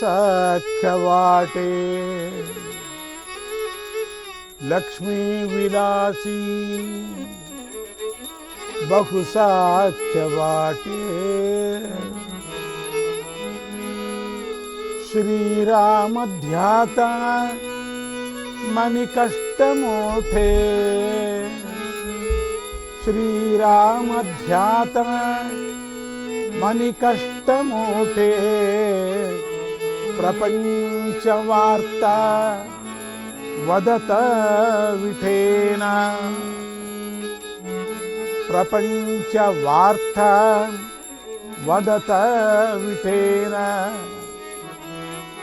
सख्यवाटे। लक्ष्मी विलासी बहुसाख्यवाटे श्रीरामध्याता मणिकष्टमोठे श्रीरामध्याता मणिकष्टमोठे प्रपञ्चवार्ता वदत विठेन। प्रपञ्चवार्ता वदत विठेन।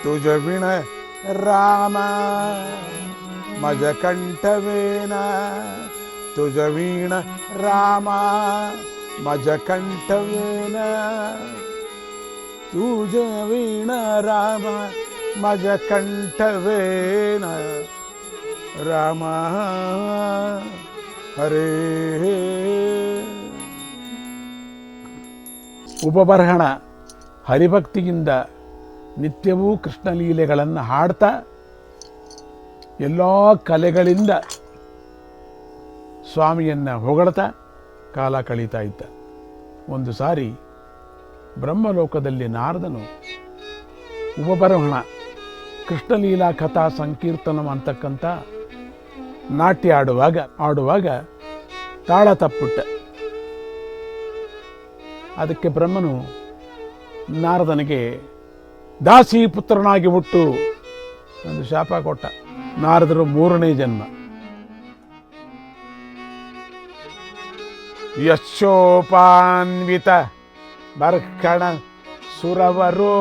तुझ विण राम मज कण्ठवेन तुझ वीण राम मज कण्ठवेन ಸೂಜ ವೀಣ ರಾಮ ಮಜ ಕಂಠವೇನ ರಾಮ. ಹರೇ. ಉಪಬರಹಣ, ಹರಿಭಕ್ತಿಯಿಂದ ನಿತ್ಯವೂ ಕೃಷ್ಣ ಲೀಲೆಗಳನ್ನು ಹಾಡ್ತಾ, ಎಲ್ಲ ಕಲೆಗಳಿಂದ ಸ್ವಾಮಿಯನ್ನು ಹೊಗಳ್ತಾ, ಕಾಲ ಕಳೀತಾ ಇದ್ದ. ಒಂದು ಸಾರಿ ಬ್ರಹ್ಮಲೋಕದಲ್ಲಿ ನಾರದನು ಉಪಬರಹಣ ಕೃಷ್ಣಲೀಲಾ, ಕಥಾ, ಸಂಕೀರ್ತನಂ ಅಂತಕ್ಕಂಥ ನಾಟ್ಯ ಆಡುವಾಗ ಆಡುವಾಗ ತಾಳ ತಪ್ಪುಟ್ಟ ಅದಕ್ಕೆ ಬ್ರಹ್ಮನು ನಾರದನಿಗೆ, ದಾಸಿ ಪುತ್ರನಾಗಿ ಹುಟ್ಟು ಒಂದು ಶಾಪ ಕೊಟ್ಟ. ನಾರದರು ಮೂರನೇ ಜನ್ಮ. ಯಶೋಪಾನ್ವಿತ ಬರ್ಕಣ ಸುರವರೋ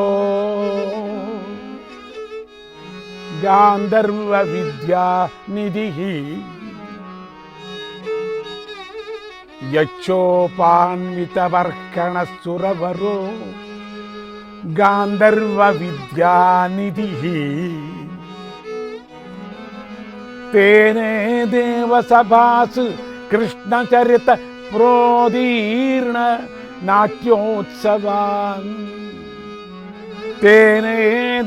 ಗಾಂಧರ್ವ ವಿದ್ಯಾ ನಿಧಿ ಯಚ್ಚೋಪಾನ್ವಿತ ವರ್ಕಣ ಸುರವರೋ ಗಾಂಧರ್ವ ವಿದ್ಯಾ ನಿಧಿ ತೇನೇ ದೇವ नाट्योत्सवान् तेन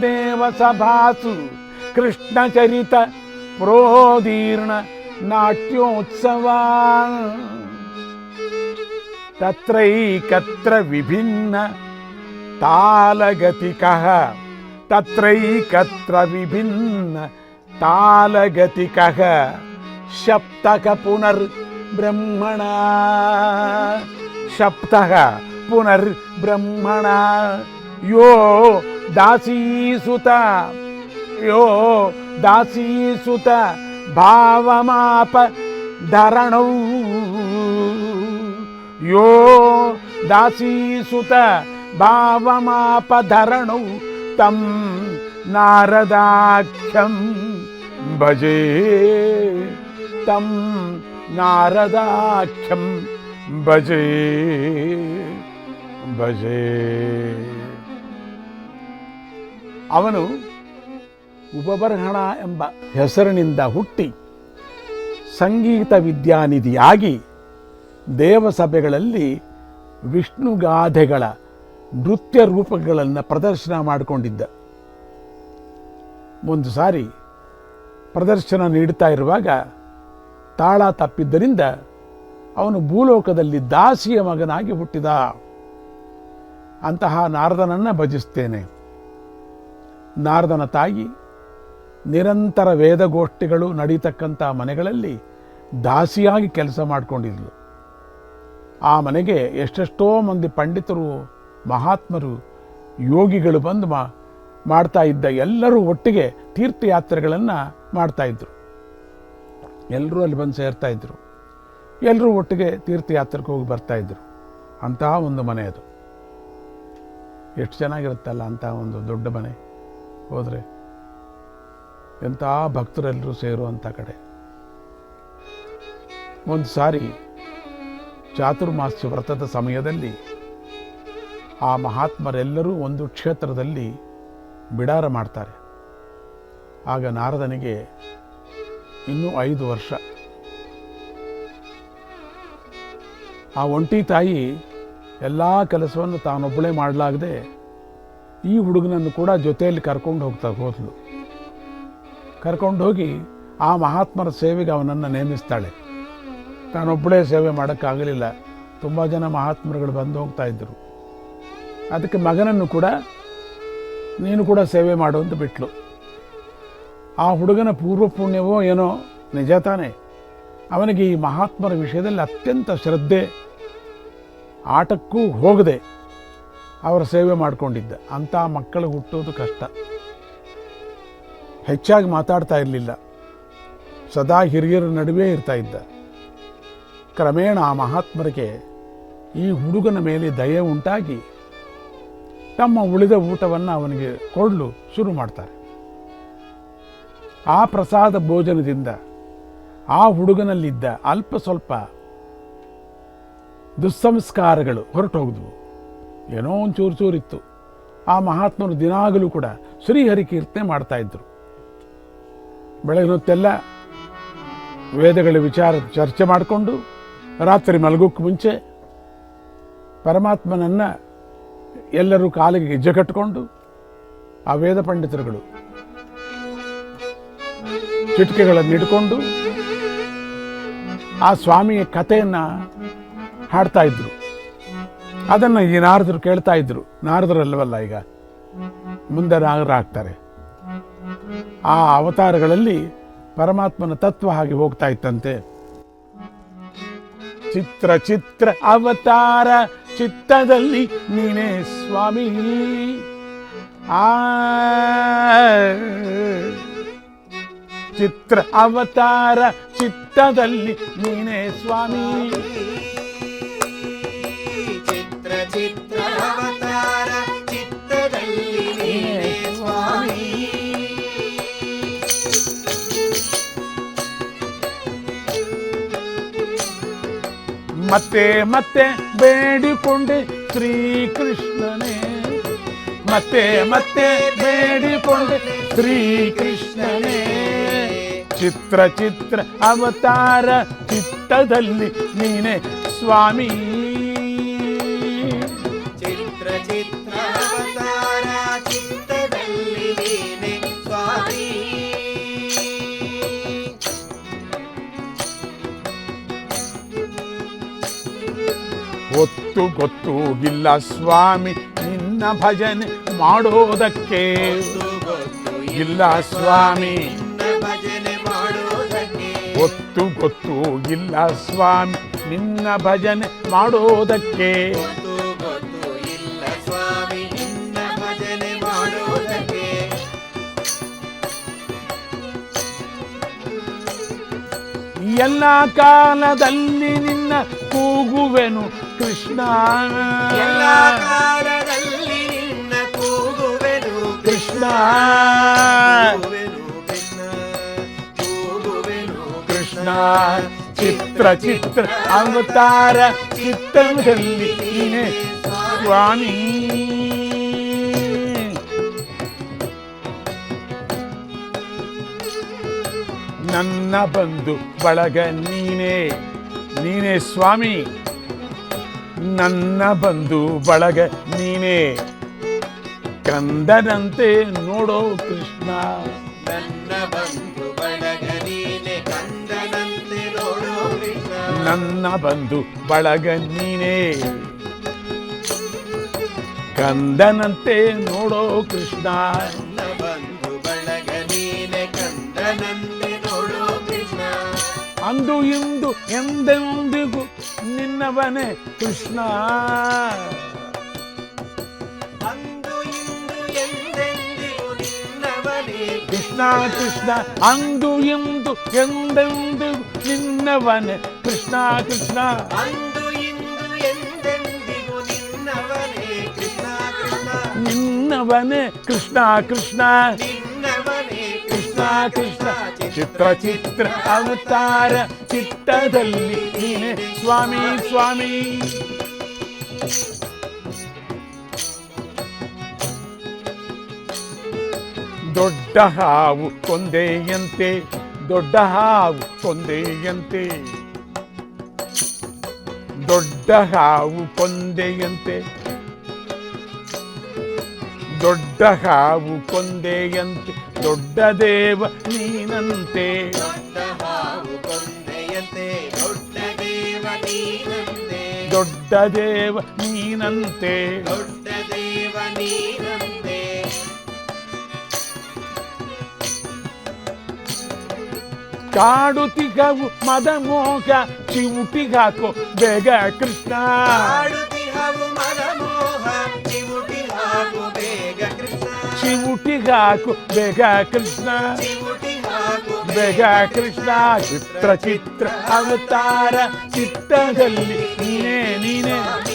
देवसभासु कृष्णचरित प्रोदीर्ण नाट्योत्सवान् तत्रैकत्र विभिन्न तालगतिकः तत्रैकत्र विभिन्न तालगतिकः शप्तकपुनर्ब्रह्मणा సప్త పునర్బ్రహ్మణ యో దాసీసుత యో దాసీసుత భావమాప ధరణౌ. యో దాసీసుత భావమాప ధరణౌ తం నారదాఖ్యం భజే. తం నారదాఖ్యం ಭಜೆ ಭಜೆ. ಅವನು ಉಪಬರ್ಹಣ ಎಂಬ ಹೆಸರಿನಿಂದ ಹುಟ್ಟಿ ಸಂಗೀತ ವಿದ್ಯಾನಿಧಿಯಾಗಿ ದೇವಸಭೆಗಳಲ್ಲಿ ವಿಷ್ಣುಗಾಧೆಗಳ ನೃತ್ಯ ರೂಪಗಳನ್ನು ಪ್ರದರ್ಶನ ಮಾಡಿಕೊಂಡಿದ್ದ. ಒಂದು ಸಾರಿ ಪ್ರದರ್ಶನ ನೀಡ್ತಾ ಇರುವಾಗ ತಾಳ ತಪ್ಪಿದ್ದರಿಂದ ಅವನು ಭೂಲೋಕದಲ್ಲಿ ದಾಸಿಯ ಮಗನಾಗಿ ಹುಟ್ಟಿದ. ಅಂತಹ ನಾರದನನ್ನು ಭಜಿಸ್ತೇನೆ. ನಾರದನ ತಾಯಿ, ನಿರಂತರ ವೇದಗೋಷ್ಠಿಗಳು ನಡೀತಕ್ಕಂಥ ಮನೆಗಳಲ್ಲಿ ದಾಸಿಯಾಗಿ ಕೆಲಸ ಮಾಡಿಕೊಂಡಿದ್ಲು. ಆ ಮನೆಗೆ ಎಷ್ಟೆಷ್ಟೋ ಮಂದಿ ಪಂಡಿತರು, ಮಹಾತ್ಮರು, ಯೋಗಿಗಳು ಬಂದು ಮಾ, ಮಾಡ್ತಾ ಇದ್ದ ಎಲ್ಲರೂ ಒಟ್ಟಿಗೆ ತೀರ್ಥಯಾತ್ರೆಗಳನ್ನು ಮಾಡ್ತಾ ಇದ್ರು. ಎಲ್ಲರೂ ಅಲ್ಲಿ ಬಂದು ಸೇರ್ತಾ ಇದ್ರು. ಎಲ್ಲರೂ ಒಟ್ಟಿಗೆ ತೀರ್ಥಯಾತ್ರೆಗೆ ಹೋಗಿ ಬರ್ತಾ ಇದ್ರು. ಅಂತಹ ಒಂದು ಮನೆ ಅದು. ಎಷ್ಟು ಚೆನ್ನಾಗಿರುತ್ತಲ್ಲ ಅಂತಹ ಒಂದು ದೊಡ್ಡ ಮನೆ. ಹೋದರೆ ಎಂಥ ಭಕ್ತರೆಲ್ಲರೂ ಸೇರುವಂಥ ಕಡೆ. ಒಂದು ಸಾರಿ ಚಾತುರ್ಮಾಸ್ಯ ವ್ರತದ ಸಮಯದಲ್ಲಿ ಆ ಮಹಾತ್ಮರೆಲ್ಲರೂ ಒಂದು ಕ್ಷೇತ್ರದಲ್ಲಿ ಬಿಡಾರ ಮಾಡ್ತಾರೆ. ಆಗ ನಾರದನಿಗೆ ಇನ್ನೂ ಐದು ವರ್ಷ. ಆ ಒಂಟಿ ತಾಯಿ ಎಲ್ಲ ಕೆಲಸವನ್ನು ತಾನೊಬ್ಬಳೇ ಮಾಡಲಾಗದೆ ಈ ಹುಡುಗನನ್ನು ಕೂಡ ಜೊತೆಯಲ್ಲಿ ಕರ್ಕೊಂಡು ಹೋಗ್ತಾ ಹೋದ್ಲು. ಕರ್ಕೊಂಡು ಹೋಗಿ ಆ ಮಹಾತ್ಮರ ಸೇವೆಗೆ ಅವನನ್ನು ನೇಮಿಸ್ತಾಳೆ. ತಾನೊಬ್ಬಳೇ ಸೇವೆ ಮಾಡೋಕ್ಕಾಗಲಿಲ್ಲ. ತುಂಬ ಜನ ಮಹಾತ್ಮರುಗಳು ಬಂದು ಹೋಗ್ತಾ ಇದ್ದರು ಅದಕ್ಕೆ ಮಗನನ್ನು ಕೂಡ ನೀನು ಕೂಡ ಸೇವೆ ಮಾಡು ಅಂತ ಬಿಟ್ಲು. ಆ ಹುಡುಗನ ಪೂರ್ವ ಪುಣ್ಯವೋ ಏನೋ ನಿಜ ತಾನೇ. ಅವನಿಗೆ ಈ ಮಹಾತ್ಮರ ವಿಷಯದಲ್ಲಿ ಅತ್ಯಂತ ಶ್ರದ್ಧೆ, ಆಟಕ್ಕೂ ಹೋಗದೆ ಅವರ ಸೇವೆ ಮಾಡಿಕೊಂಡಿದ್ದ. ಅಂಥ ಮಕ್ಕಳು ಹುಟ್ಟೋದು ಕಷ್ಟ. ಹೆಚ್ಚಾಗಿ ಮಾತಾಡ್ತಾ ಇರಲಿಲ್ಲ. ಸದಾ ಹಿರಿಯರ ನಡುವೆ ಇರ್ತಾ ಇದ್ದ. ಕ್ರಮೇಣ ಆ ಮಹಾತ್ಮರಿಗೆ ಈ ಹುಡುಗನ ಮೇಲೆ ದಯೆ ಉಂಟಾಗಿ ತಮ್ಮ ಉಳಿದ ಊಟವನ್ನು ಅವನಿಗೆ ಕೊಡಲು ಶುರು ಮಾಡ್ತಾರೆ. ಆ ಪ್ರಸಾದ ಭೋಜನದಿಂದ ಆ ಹುಡುಗನಲ್ಲಿದ್ದ ಅಲ್ಪ ಸ್ವಲ್ಪ ದುಸ್ಸಂಸ್ಕಾರಗಳು ಹೊರಟೋಗಿದ್ವು ಏನೋ ಒಂದು ಚೂರು ಚೂರಿತ್ತು. ಆ ಮಹಾತ್ಮರು ದಿನಾಗಲೂ ಕೂಡ ಶ್ರೀಹರಿ ಕೀರ್ತನೆ ಮಾಡ್ತಾ ಇದ್ರು. ಬೆಳಗಿನ ಹೊತ್ತೆಲ್ಲ ವೇದಗಳ ವಿಚಾರ ಚರ್ಚೆ ಮಾಡಿಕೊಂಡು ರಾತ್ರಿ ಮಲಗೋಕ್ಕೆ ಮುಂಚೆ ಪರಮಾತ್ಮನನ್ನು ಎಲ್ಲರೂ ಕಾಲಿಗೆ ಗೆಜ್ಜೆ ಕಟ್ಟಿಕೊಂಡು ಆ ವೇದ ಪಂಡಿತರುಗಳು ಚಿಟಿಕೆಗಳನ್ನು ಇಟ್ಕೊಂಡು ಆ ಸ್ವಾಮಿಯ ಕಥೆಯನ್ನು ಹಾಡ್ತಾ ಇದ್ರು. ಅದನ್ನು ಈ ನಾರದರು ಕೇಳ್ತಾ ಇದ್ರು. ನಾರದರಲ್ಲವಲ್ಲ ಈಗ? ಮುಂದೆ ನಾಗರ ಆಗ್ತಾರೆ. ಆ ಅವತಾರಗಳಲ್ಲಿ ಪರಮಾತ್ಮನ ತತ್ವ ಹಾಗೆ ಹೋಗ್ತಾ ಇತ್ತಂತೆ. ಚಿತ್ರ ಚಿತ್ರ ಅವತಾರ ಚಿತ್ತದಲ್ಲಿ ನೀನೇ ಸ್ವಾಮಿ. ಆ ಚಿತ್ರ ಅವತಾರ ಚಿತ್ತದಲ್ಲಿ ನೀನೇ ಸ್ವಾಮಿ. ಚಿತ್ರ ಚಿತ್ರ ಅವತಾರ ಚಿತ್ತದಲ್ಲಿ ನೀನೇ ಸ್ವಾಮಿ. ಮತ್ತೆ ಮತ್ತೆ ಬೇಡಿಕೊಂಡೆ ಶ್ರೀಕೃಷ್ಣನೇ. ಮತ್ತೆ ಮತ್ತೆ ಬೇಡಿಕೊಂಡೆ ಶ್ರೀಕೃಷ್ಣನೇ. ಚಿತ್ರ ಚಿತ್ರ ಅವತಾರ ಚಿತ್ತದಲ್ಲಿ ನೀನೆ ಸ್ವಾಮಿ. ಚಿತ್ರ ಚಿತ್ರ ಅವತಾರ ಚಿತ್ತದಲ್ಲಿ ನೀನೆ ಸ್ವಾಮಿ. ಗೊತ್ತು ಗೊತ್ತು ಇಲ್ಲ ಸ್ವಾಮಿ ನಿನ್ನ ಭಜನೆ ಮಾಡೋದಕ್ಕೆ ಇಲ್ಲ ಸ್ವಾಮಿ. ಒತ್ತು ಗೊತ್ತು ಇಲ್ಲ ಸ್ವಾಮಿ ನಿನ್ನ ಭಜನೆ ಮಾಡೋದಕ್ಕೆ. ಗೊತ್ತು ಗೊತ್ತು ಇಲ್ಲ ಸ್ವಾಮಿ ನಿನ್ನ ಭಜನೆ ಮಾಡೋದಕ್ಕೆ. ಎಲ್ಲ ಕಾಲದಲ್ಲಿ ನಿನ್ನ ಕೂಗುವೆನು ಕೃಷ್ಣ. ಎಲ್ಲ ಕಾಲದಲ್ಲಿ ನಿನ್ನ ಕೂಗುವೆನು ಕೃಷ್ಣ. ಚಿತ್ರ ಚಿತ್ರ ಅವತಾರ ಚಿತ್ರದಲ್ಲಿ ಸ್ವಾಮಿ. ನನ್ನ ಬಂಧು ಬಳಗ ನೀನೇ ನೀನೇ ಸ್ವಾಮಿ. ನನ್ನ ಬಂಧು ಬಳಗ ನೀನೇ. ಕಂದನಂತೆ ನೋಡೋ ಕೃಷ್ಣ. ನನ್ನ ನನ್ನ ಬಂಧು ಬಳಗ ನೀನೇ. ಕಂದನಂತೆ ನೋಡೋ ಕೃಷ್ಣ ಬಂಧು ಬಳಗ ನೀನೇ. ಕಂದನಂತೆ ನೋಡೋ ಕೃಷ್ಣ. ಅಂದು ಇಂದು ಎಂದೆಂದಿಗೂ ನಿನ್ನವನೇ ಕೃಷ್ಣ. ಅಂದು ಇಂದು ಎಂದೆಂದಿಗೂ ನಿನ್ನವನೇ ಕೃಷ್ಣ ಕೃಷ್ಣ ಅಂದು ಇಂದು ಎಂದೆಂದಿಗೂ ನಿನ್ನವನೇ ಕೃಷ್ಣ ಕೃಷ್ಣ ಅಂದು ಇಂದು ಎಂದೆಂದಿಗೂ ನಿನ್ನವನೇ ಕೃಷ್ಣ ಕೃಷ್ಣ ನಿನ್ನವನೇ ಕೃಷ್ಣ ಕೃಷ್ಣ ನಿನ್ನವನೇ ಕೃಷ್ಣ ಕೃಷ್ಣ ಚಿತ್ರ ಚಿತ್ರ ಅವತಾರ ಚಿತ್ತದಲ್ಲಿ ನೀನೆ ಸ್ವಾಮಿ ಸ್ವಾಮಿ ದೊಡ್ಡ ಹಾವು ಕೊಂದೆಯಂತೆ ದೊಡ್ಡ ಹಾವು ಕೊಂದೆಯಂತೆ. ದೊಡ್ಡ ಹಾವು ಕೊಂದೆಯಂತೆ. ದೊಡ್ಡ ಹಾವು ಕೊಂದೆಯಂತೆ. ದೊಡ್ಡ ದೇವ ನೀನಂತೆ. ದೊಡ್ಡ ದೇವ ನೀನಂತೆ. ದೊಡ್ಡ ಕಾಡುತ್ತಿಗವು ಮದ ಮೋಗ ಚಿವುಟಿಗಾಕೋ ಬೇಗ ಕೃಷ್ಣ. ಚಿವುಟಿಗಾಕು ಬೇಗ ಕೃಷ್ಣ. ಬೇಗ ಕೃಷ್ಣ. ಚಿತ್ರ ಚಿತ್ರ ಅವತಾರ ಚಿತ್ತದಲ್ಲಿ ನೀನೇ ನೀನೇ.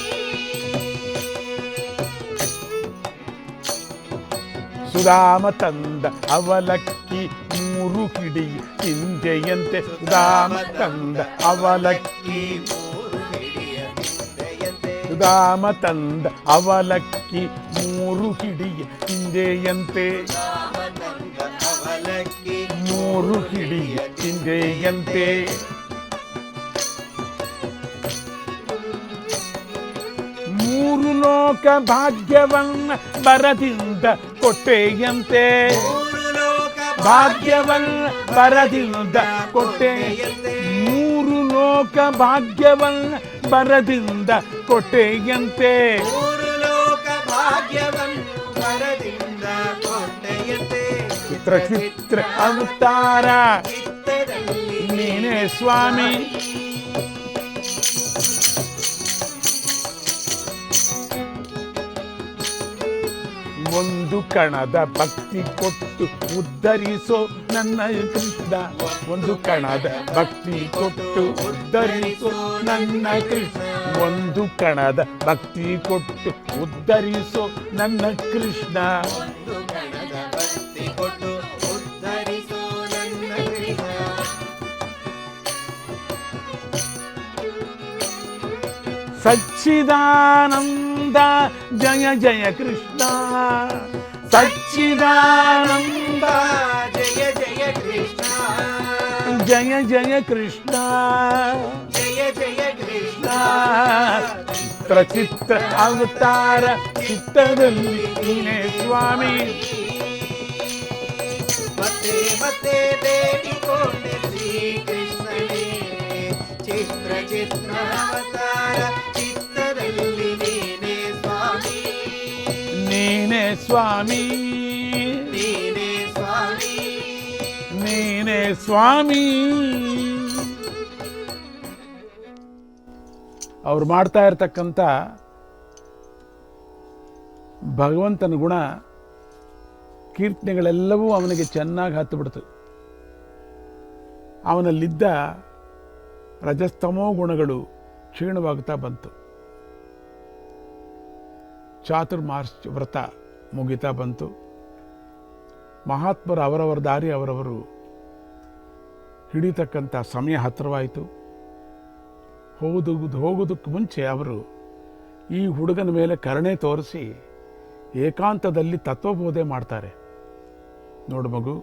ಸುಧಾಮ ತಂದ ಅವಲಕ್ಕಿ ಮೂರು ಕಿಡಿ ಚಿಂತೆಯಂತೆ ಸುಧಾಮ ತಂದ ಅವಲಕ್ಕಿ ಮೂರು ಹಿಡಿಯ ಚಿಂತೆಯಂತೆ ಸುಧಾಮ ತಂದ ಅವಲಕ್ಕಿ ಮೂರು ಹಿಡಿಯ ಹಿಂದೆಯಂತೆ ರಾಮನಂದ ಅವಲಕ್ಕಿ ಮೂರು ಹಿಡಿಯ ಹಿಂದೆಯಂತೆ ಮೂರು ಲೋಕ ಭಾಗ್ಯವನ್ನ ಬರದಿಂದ ಕೊಟ್ಟೆಯಂತೆ. ಭಾಗ್ಯವನ್ನ ಬರದಿಂದ ಕೊಟ್ಟೆ. ಮೂರು ಲೋಕ ಭಾಗ್ಯವನ್ನ ಬರದಿಂದ ಕೊಟ್ಟೆಯಂತೆ. ಚಿತ್ರ ಚಿತ್ರ ಅವತಾರ. ನೀನೇ ಸ್ವಾಮಿ. ಒಂದು ಕಣದ ಭಕ್ತಿ ಕೊಟ್ಟು ಉದ್ಧರಿಸೋ ನನ್ನ ಕೃಷ್ಣ. ಒಂದು ಕಣದ ಭಕ್ತಿ ಕೊಟ್ಟು ಉದ್ಧರಿಸೋ ನನ್ನ ಕೃಷ್ಣ. ಒಂದು ಕಣದ ಭಕ್ತಿ ಕೊಟ್ಟು ಉದ್ಧರಿಸೋ ನನ್ನ ಕೃಷ್ಣ. ಒಂದು ಕಣದ ಭಕ್ತಿ ಕೊಟ್ಟು ಉದ್ಧರಿಸೋ ನನ್ನ ಕೃಷ್ಣ ಸಚ್ಚಿದಾನಂದ ಜಯ ಜಯ ಕೃಷ್ಣ ಸಚ್ಚಿದಾನಂದ ಜಯ ಜಯ ಕೃಷ್ಣ ಜಯ ಜಯ ಕೃಷ್ಣ ಜಯ ಜಯ ಕೃಷ್ಣ ಚಿತ್ರ ಚಿತ್ರ ಅವತಾರ ಚಿತ್ತದಲ್ಲಿ ನೀನೇ ಸ್ವಾಮಿ ಮತ್ತೆ ಮತ್ತೆ ಬೇಡಿಕೊಂಡೆ ಶ್ರೀ ಕೃಷ್ಣನೇ ಚಿತ್ರ ಚಿತ್ರ ಅವತಾರ ಸ್ವಾಮಿ. ನೀನೇ ಸ್ವಾಮಿ. ನೀನೇ ಸ್ವಾಮಿ. ಅವ್ರು ಮಾಡ್ತಾ ಇರ್ತಕ್ಕಂಥ ಭಗವಂತನ ಗುಣ ಕೀರ್ತನೆಗಳೆಲ್ಲವೂ ಅವನಿಗೆ ಚೆನ್ನಾಗಿ ಹತ್ತು ಬಿಡ್ತು ಅವನಲ್ಲಿದ್ದ ರಜಸ್ತಮೋ ಗುಣಗಳು ಕ್ಷೀಣವಾಗ್ತಾ ಬಂತು. ಚಾತುರ್ಮಾರ್ಚ್ ವ್ರತ. ಮುಗಿತಾ ಬಂತು. ಮಹಾತ್ಮರ ಅವರವರ ದಾರಿ ಅವರವರು ಹಿಡಿತಕ್ಕಂಥ ಸಮಯ ಹತ್ತಿರವಾಯಿತು. ಹೋಗುದು, ಹೋಗೋದಕ್ಕೆ ಮುಂಚೆ ಅವರು ಈ ಹುಡುಗನ ಮೇಲೆ ಕರುಣೆ ತೋರಿಸಿ ಏಕಾಂತದಲ್ಲಿ ತತ್ವಬೋಧೆ ಮಾಡ್ತಾರೆ. ನೋಡು ಮಗು,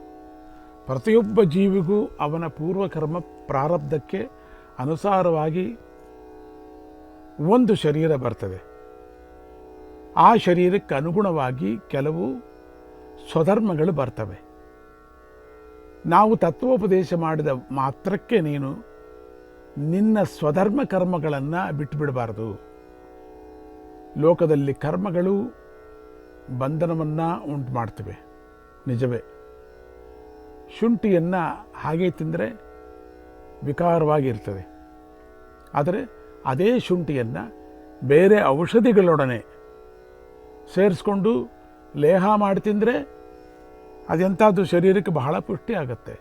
ಪ್ರತಿಯೊಬ್ಬ ಜೀವಿಗೂ ಅವನ ಪೂರ್ವಕರ್ಮ ಪ್ರಾರಬ್ಧಕ್ಕೆ ಅನುಸಾರವಾಗಿ ಒಂದು ಶರೀರ ಬರ್ತದೆ. ಆ ಶರೀರಕ್ಕೆ ಅನುಗುಣವಾಗಿ ಕೆಲವು ಸ್ವಧರ್ಮಗಳು ಬರ್ತವೆ. ನಾವು ತತ್ವೋಪದೇಶ ಮಾಡಿದ ಮಾತ್ರಕ್ಕೆ ನೀನು ನಿನ್ನ ಸ್ವಧರ್ಮ ಕರ್ಮಗಳನ್ನು ಬಿಟ್ಟುಬಿಡಬಾರದು. ಲೋಕದಲ್ಲಿ ಕರ್ಮಗಳು ಬಂಧನವನ್ನು ಉಂಟು ಮಾಡ್ತವೆ ನಿಜವೇ. ಶುಂಠಿಯನ್ನು ಹಾಗೆ ತಿಂದರೆ ವಿಕಾರವಾಗಿರ್ತದೆ. ಆದರೆ ಅದೇ ಶುಂಠಿಯನ್ನು ಬೇರೆ ಔಷಧಿಗಳೊಡನೆ ಸೇರಿಸ್ಕೊಂಡು ಲೇಹ ಮಾಡಿ ತಿಂದರೆ ಅದೆಂಥದ್ದು ಶರೀರಕ್ಕೆ ಬಹಳ ಪುಷ್ಟಿ ಆಗುತ್ತೆ.